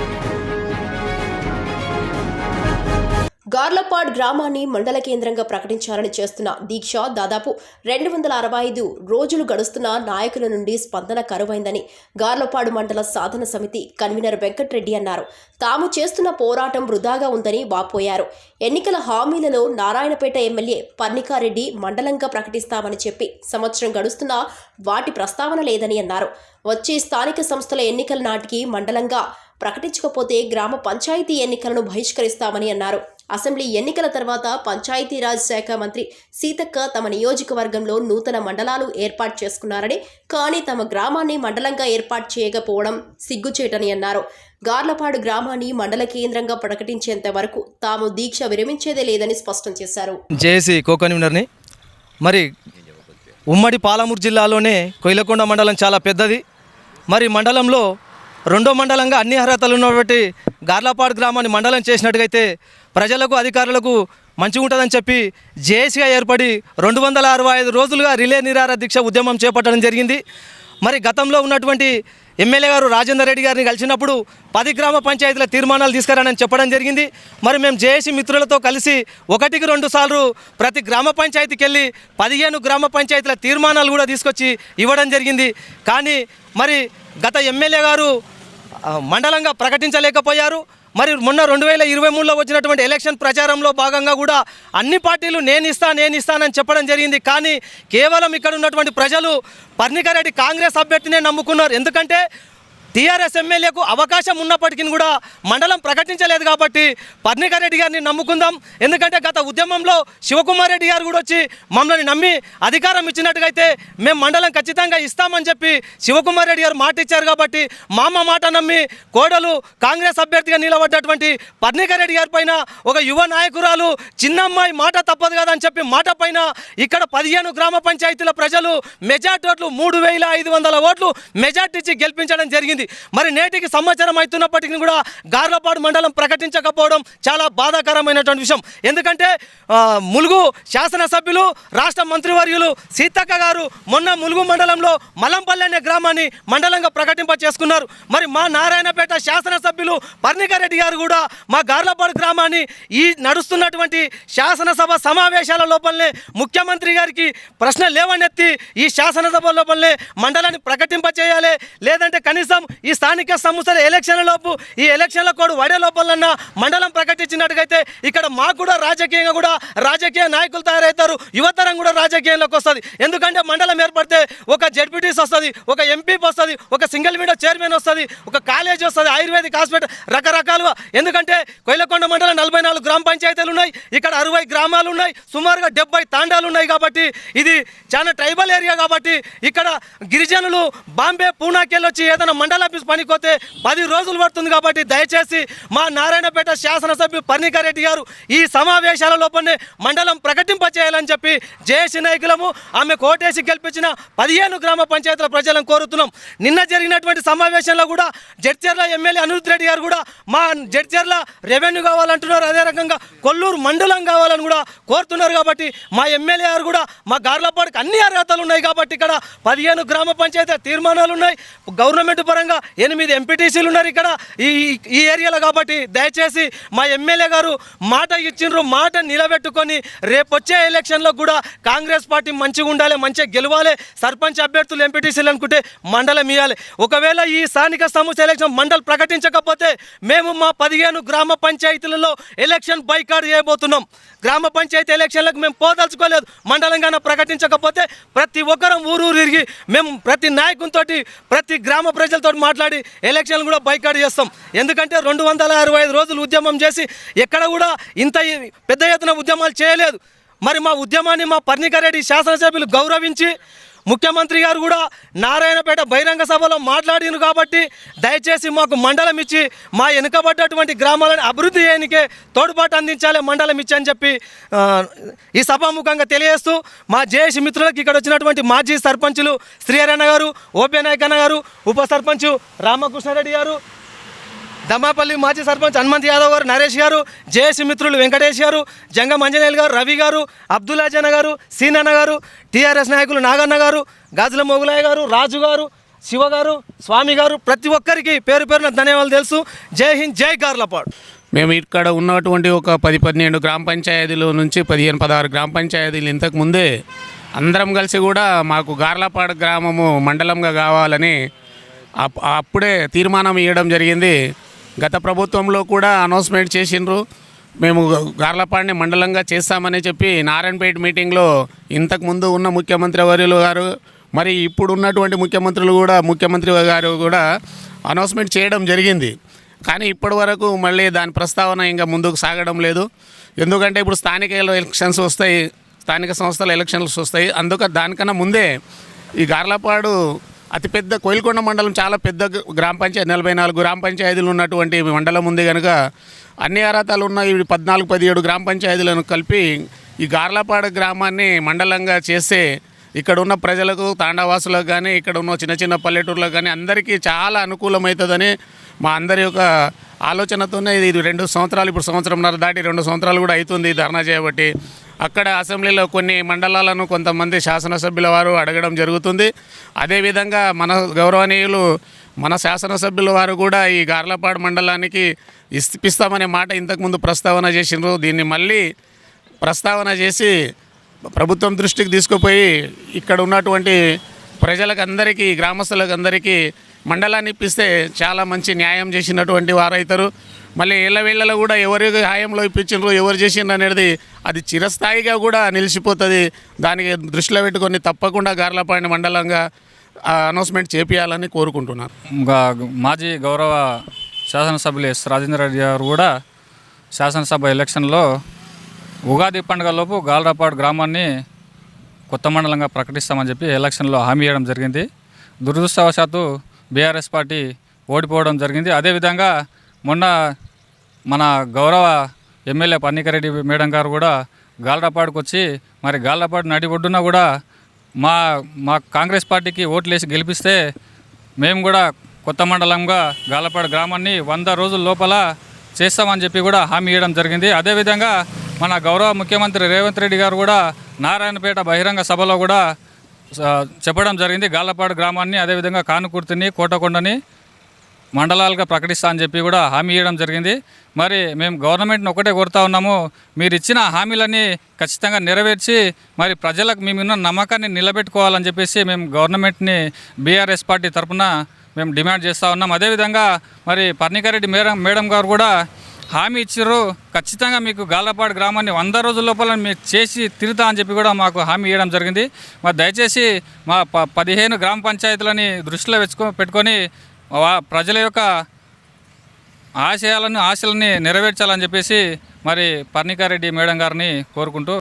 Thank you. Garlapad గ్రామాన్ని మండల కేంద్రంగా ప్రకటించాలని చేస్తున్న దీక్ష దాదాపు రెండు వందల అరవై ఐదు రోజులు గడుస్తున్న నాయకుల నుండి స్పందన కరువైందని గార్లపాడు మండల సాధన సమితి కన్వీనర్ వెంకట్రెడ్డి అన్నారు. తాము చేస్తున్న పోరాటం వృధాగా ఉందని వాపోయారు. ఎన్నికల హామీలలో నారాయణపేట ఎమ్మెల్యే పర్ణికారెడ్డి మండలంగా ప్రకటిస్తామని చెప్పి సంవత్సరం గడుస్తున్నా వాటి ప్రస్తావన లేదని అన్నారు. వచ్చే స్థానిక సంస్థల ఎన్నికల నాటికి మండలంగా ప్రకటించకపోతే గ్రామ పంచాయతీ ఎన్నికలను బహిష్కరిస్తామని అన్నారు. అసెంబ్లీ ఎన్నికల తర్వాత పంచాయతీరాజ్ శాఖ మంత్రి సీతక్క తమ నియోజకవర్గంలో నూతన మండలాలు ఏర్పాటు చేసుకున్నారని కానీ తమ గ్రామాన్ని మండలంగా ఏర్పాటు చేయకపోవడం సిగ్గుచేటని అన్నారు. గార్లపాడు గ్రామాన్ని మండల కేంద్రంగా ప్రకటించేంత వరకు తాము దీక్ష విరమించేదే లేదని స్పష్టం చేశారు. జేఏసీ కో మరి ఉమ్మడి పాలమూరు జిల్లాలోనే కొయిలకొండ మండలం చాలా పెద్దది. మరి మండలంలో రెండో మండలంగా అన్ని అర్హతలు ఉన్నటువంటి గార్లాపాడు గ్రామాన్ని మండలం చేసినట్టుగైతే ప్రజలకు అధికారులకు మంచిగా ఉంటుందని చెప్పి జేఏసీగా ఏర్పడి రెండు వందల అరవై ఐదు రోజులుగా రిలే నిరార దీక్ష ఉద్యమం చేపట్టడం జరిగింది. మరి గతంలో ఉన్నటువంటి ఎమ్మెల్యే గారు రాజేందర్ రెడ్డి గారిని కలిసినప్పుడు పది గ్రామ పంచాయతీల తీర్మానాలు తీసుకురానని చెప్పడం జరిగింది. మరి మేము జేఏసీ మిత్రులతో కలిసి ఒకటికి రెండు సార్లు ప్రతి గ్రామ పంచాయతీకి వెళ్ళి పదిహేను గ్రామ పంచాయతీల తీర్మానాలు కూడా తీసుకొచ్చి ఇవ్వడం జరిగింది. కానీ మరి గత ఎమ్మెల్యే గారు మండలంగా ప్రకటించలేకపోయారు. మరి మొన్న రెండు వేల ఇరవై మూడులో వచ్చినటువంటి ఎలక్షన్ ప్రచారంలో భాగంగా కూడా అన్ని పార్టీలు నేను ఇస్తా నేను ఇస్తానని చెప్పడం జరిగింది. కానీ కేవలం ఇక్కడ ఉన్నటువంటి ప్రజలు పర్ణికారెడ్డి కాంగ్రెస్ అభ్యర్థినే నమ్ముకున్నారు. ఎందుకంటే టీఆర్ఎస్ ఎమ్మెల్యేకు అవకాశం ఉన్నప్పటికీ కూడా మండలం ప్రకటించలేదు కాబట్టి పర్ణికారెడ్డి గారిని నమ్ముకుందాం. ఎందుకంటే గత ఉద్యమంలో శివకుమార్ రెడ్డి గారు కూడా వచ్చి మమ్మల్ని నమ్మి అధికారం ఇచ్చినట్టుగైతే మేము మండలం ఖచ్చితంగా ఇస్తామని చెప్పి శివకుమార్ రెడ్డి గారు మాట ఇచ్చారు కాబట్టి మా అమ్మ మాట నమ్మి కోడలు కాంగ్రెస్ అభ్యర్థిగా నిలబడ్డటువంటి పర్ణికారెడ్డి గారి పైన ఒక యువ నాయకురాలు చిన్నమ్మాయి మాట తప్పదు కదా అని చెప్పి మాట పైన ఇక్కడ పదిహేను గ్రామ పంచాయతీల ప్రజలు మెజార్టీ ఓట్లు మూడు వేల ఐదు వందల ఓట్లు మెజార్టీ ఇచ్చి గెలిపించడం జరిగింది. మరి నేటికి సంవత్సరం అవుతున్నప్పటికీ కూడా గార్లపాడు మండలం ప్రకటించకపోవడం చాలా బాధాకరమైనటువంటి విషయం. ఎందుకంటే ములుగు శాసనసభ్యులు రాష్ట్ర మంత్రివర్యులు సీతక్క గారు మొన్న ములుగు మండలంలో మలంపల్లి అనే గ్రామాన్ని మండలంగా ప్రకటింప చేసుకున్నారు. మరి మా నారాయణపేట శాసనసభ్యులు పర్ణికారెడ్డి గారు కూడా మా గార్లపాడు గ్రామాన్ని ఈ నడుస్తున్నటువంటి శాసనసభ సమావేశాల లోపలనే ముఖ్యమంత్రి గారికి ప్రశ్న లేవనెత్తి ఈ శాసనసభ లోపలనే మండలాన్ని ప్రకటింప చేయాలి లేదంటే కనీసం ఈ స్థానిక సంస్థల ఎలక్షన్ల లోపు ఈ ఎలక్షన్ల కోడ్ వడే లోపలన్నా మండలం ప్రకటించినట్టుగైతే ఇక్కడ మాకు కూడా రాజకీయంగా కూడా రాజకీయ నాయకులు తయారవుతారు. యువతరం కూడా రాజకీయంలోకి వస్తుంది. ఎందుకంటే మండలం ఏర్పడితే ఒక జడ్పీటీస్ వస్తుంది ఒక ఎంపీ వస్తుంది ఒక సింగిల్ విండో చైర్మన్ వస్తుంది ఒక కాలేజ్ వస్తుంది ఆయుర్వేదిక్ హాస్పిటల్ రకరకాలుగా. ఎందుకంటే కొయిలకొండ మండలం నలభై నాలుగు గ్రామ పంచాయతీలు ఉన్నాయి. ఇక్కడ అరవై గ్రామాలు ఉన్నాయి. సుమారుగా డెబ్బై తాండాలు ఉన్నాయి కాబట్టి ఇది చాలా ట్రైబల్ ఏరియా కాబట్టి ఇక్కడ గిరిజనులు బాంబే పూనాకెళ్ళి వచ్చి ఏదైనా మండల ఆఫీస్ పనికొస్తే పది రోజులు పడుతుంది కాబట్టి దయచేసి మా నారాయణపేట శాసనసభ్యు పర్ణికారెడ్డి గారు ఈ సమావేశాల లోపలనే మండలం ప్రకటింప చేయాలని చెప్పి జేఏసీ నాయకులము ఆమె కోటేసి గెలిపించిన పదిహేను గ్రామ పంచాయతీల ప్రజలను కోరుతున్నాం. నిన్న జరిగినటువంటి సమావేశంలో కూడా జడ్చర్ల ఎమ్మెల్యే అనిరుద్ రెడ్డి గారు కూడా మా జడ్చర్ల రెవెన్యూ కావాలంటున్నారు. అదే రకంగా కొల్లూరు మండలం కావాలని కూడా కోరుతున్నారు కాబట్టి మా ఎమ్మెల్యే గారు కూడా మా గార్లపాడికి అన్ని అర్హతలు ఉన్నాయి కాబట్టి ఇక్కడ పదిహేను గ్రామ పంచాయతీ తీర్మానాలు ఉన్నాయి. గవర్నమెంట్ పరంగా ఎనిమిది ఎంపీటీసీలు ఉన్నారు ఇక్కడ ఈ ఈ ఏరియాలో కాబట్టి దయచేసి మా ఎమ్మెల్యే గారు మాట ఇచ్చిండ్రు మాట నిలబెట్టుకొని రేపు వచ్చే ఎలక్షన్లో కూడా కాంగ్రెస్ పార్టీ మంచిగా ఉండాలి మంచిగా గెలవాలి సర్పంచ్ అభ్యర్థులు ఎంపీటీసీలు అనుకుంటే మండలం ఇవ్వాలి ఒకవేళ ఈ స్థానిక సమస్య ఎలక్షన్ మండలి ప్రకటించకపోతే మేము మా పదిహేను గ్రామ పంచాయతీలలో ఎలక్షన్ బైకాడ్ చేయబోతున్నాం. గ్రామ పంచాయతీ ఎలక్షన్లకు మేము పోదలుచుకోలేదు. మండలంగానే ప్రకటించకపోతే ప్రతి ఒక్కరం ఊరు తిరిగి మేము ప్రతి నాయకునితో ప్రతి గ్రామ ప్రజలతో మాట్లాడి ఎలక్షన్లు కూడా బైకాట్ చేస్తాం. ఎందుకంటే రెండు వందల అరవై ఐదు రోజులు ఉద్యమం చేసి ఎక్కడ కూడా ఇంత పెద్ద ఎత్తున ఉద్యమాలు చేయలేదు. మరి మా ఉద్యమాన్ని మా పర్ణికారెడ్డి శాసనసభ్యులు గౌరవించి ముఖ్యమంత్రి గారు కూడా నారాయణపేట బహిరంగ సభలో మాట్లాడిను కాబట్టి దయచేసి మాకు మండలం ఇచ్చి మా వెనుకబడ్డటువంటి గ్రామాలను అభివృద్ధి చేయనికే తోడ్పాటు అందించాలి మండలం ఇచ్చి అని చెప్పి ఈ సభాముఖంగా తెలియజేస్తూ మా జేఏసీ మిత్రులకు ఇక్కడ వచ్చినటువంటి మాజీ సర్పంచులు శ్రీహరణ గారు ఓపీ నాయకన్న గారు ఉప సర్పంచ్ రామకృష్ణారెడ్డి గారు దమ్మాపల్లి మాజీ సర్పంచ్ హనుమంత్ యాదవ్ గారు నరేష్ గారు జేఏసీ మిత్రులు వెంకటేష్ గారు జంగం అంజనేయులు గారు రవి గారు అబ్దుల్ గారు సీనన్న గారు టీఆర్ఎస్ నాయకులు నాగన్న గారు గాజుల మొగులయ్య గారు రాజు గారు శివ గారు స్వామి గారు ప్రతి ఒక్కరికి పేరు పేరున ధన్యవాదాలు తెలుసు. జై హింద్ జై గార్లపాడు. మేము ఇక్కడ ఉన్నటువంటి ఒక పది పన్నెండు గ్రామ పంచాయతీల నుంచి పదిహేను పదహారు గ్రామ పంచాయతీలు ఇంతకు ముందే అందరం కలిసి కూడా మాకు గార్లపాడు గ్రామము మండలంగా కావాలని అప్- అప్పుడే తీర్మానం ఇవ్వడం జరిగింది. గత ప్రభుత్వంలో కూడా అనౌన్స్మెంట్ చేసిండ్రు. మేము గార్లపాడిని మండలంగా చేస్తామని చెప్పి నారాయణపేట మీటింగ్లో ఇంతకు ముందు ఉన్న ముఖ్యమంత్రి వర్యులు గారు మరి ఇప్పుడు ఉన్నటువంటి ముఖ్యమంత్రులు కూడా ముఖ్యమంత్రి గారు కూడా అనౌన్స్మెంట్ చేయడం జరిగింది. కానీ ఇప్పటి వరకు మళ్ళీ దాని ప్రస్తావన ఇంకా ముందుకు సాగడం లేదు. ఎందుకంటే ఇప్పుడు స్థానిక ఎలక్షన్స్ వస్తాయి స్థానిక సంస్థల ఎలక్షన్స్ వస్తాయి. అందుక దానికన్నా ముందే ఈ గార్లపాడు అతిపెద్ద కోయిల్కొండ మండలం చాలా పెద్ద గ్రామ పంచాయతీ నలభై నాలుగు గ్రామ పంచాయతీలు ఉన్నటువంటి మండలం ఉంది కనుక అన్ని అర్హతలు ఉన్న ఈ పద్నాలుగు పదిహేడు గ్రామ పంచాయతీలను కలిపి ఈ గార్లపాడ గ్రామాన్ని మండలంగా చేస్తే ఇక్కడ ఉన్న ప్రజలకు తాండావాసులకు కానీ ఇక్కడ ఉన్న చిన్న చిన్న పల్లెటూర్లకు కానీ అందరికీ చాలా అనుకూలమవుతుందని మా అందరి యొక్క ఆలోచనతోనే ఇది రెండు సంవత్సరాలు ఇప్పుడు సంవత్సరంన్నర దాటి రెండు సంవత్సరాలు కూడా అవుతుంది ధర్నా చేయబట్టి అక్కడ అసెంబ్లీలో కొన్ని మండలాలను కొంతమంది శాసనసభ్యుల వారు అడగడం జరుగుతుంది. అదేవిధంగా మన గౌరవనీయులు మన శాసనసభ్యుల వారు కూడా ఈ గార్లపాడు మండలానికి ఇప్పిస్తామనే మాట ఇంతకుముందు ప్రస్తావన చేసినారు దీన్ని మళ్ళీ ప్రస్తావన చేసి ప్రభుత్వం దృష్టికి తీసుకుపోయి ఇక్కడ ఉన్నటువంటి ప్రజలకు అందరికీ గ్రామస్తులకు అందరికీ మండలాన్ని ఇప్పిస్తే చాలా మంచి న్యాయం చేసినటువంటి వారవుతారు మళ్ళీ ఇళ్ళ వేళ్ళలో కూడా ఎవరి హాయంలో ఇప్పించిండ్రు ఎవరు చేసిండ్రు అనేది అది చిరస్థాయిగా కూడా నిలిచిపోతుంది. దానికి దృష్టిలో పెట్టుకొని తప్పకుండా గార్లపాడిన మండలంగా అనౌన్స్మెంట్ చేపియాలని కోరుకుంటున్నాను మాజీ గౌరవ శాసనసభ్యులు ఎస్ రాజేంద్ర రెడ్డి గారు కూడా శాసనసభ ఎలక్షన్లో ఉగాది పండుగలోపు గాల్రాపాడు గ్రామాన్ని కొత్త మండలంగా ప్రకటిస్తామని చెప్పి ఎలక్షన్లో హామీ ఇవ్వడం జరిగింది. దురదృష్టవశాత్తు బీఆర్ఎస్ పార్టీ ఓడిపోవడం జరిగింది. అదేవిధంగా మొన్న మన గౌరవ ఎమ్మెల్యే పన్నికరెడ్డి మేడం గారు కూడా గాల్రాపాడుకు వచ్చి మరి గాల్రాపాడు నడి ఒడ్డున కూడా మా మా కాంగ్రెస్ పార్టీకి ఓట్లు వేసి గెలిపిస్తే మేము కూడా కొత్త మండలంగా గాలపాడు గ్రామాన్ని వంద రోజుల లోపల చేస్తామని చెప్పి కూడా హామీ ఇవ్వడం జరిగింది. అదేవిధంగా మన గౌరవ ముఖ్యమంత్రి రేవంత్ రెడ్డి గారు కూడా నారాయణపేట బహిరంగ సభలో కూడా చెప్పడం జరిగింది. గాలపాడు గ్రామాన్ని అదేవిధంగా కానుకుర్తిని కోటకొండని మండలాలుగా ప్రకటిస్తా అని చెప్పి కూడా హామీ ఇవ్వడం జరిగింది. మరి మేము గవర్నమెంట్ని ఒకటే కోరుతా ఉన్నాము. మీరు ఇచ్చిన హామీలన్నీ ఖచ్చితంగా నెరవేర్చి మరి ప్రజలకు మేమున్న నమ్మకాన్ని నిలబెట్టుకోవాలని చెప్పేసి మేము గవర్నమెంట్ని బీఆర్ఎస్ పార్టీ తరఫున మేము డిమాండ్ చేస్తూ ఉన్నాం. అదేవిధంగా మరి పర్ణికారెడ్డి మేడం మేడం గారు కూడా హామీ ఇచ్చారు ఖచ్చితంగా మీకు గాలపాడు గ్రామాన్ని వంద రోజుల లోపల మీకు చేసి తిరుతా అని చెప్పి కూడా మాకు హామీ ఇవ్వడం జరిగింది. మరి దయచేసి మా ప పదిహేను గ్రామ పంచాయతీలని దృష్టిలో పెట్టుకో పెట్టుకొని ప్రజల యొక్క ఆశయాలను ఆశలని నెరవేర్చాలని చెప్పేసి మరి పర్ణికారెడ్డి మేడం గారిని కోరుకుంటూ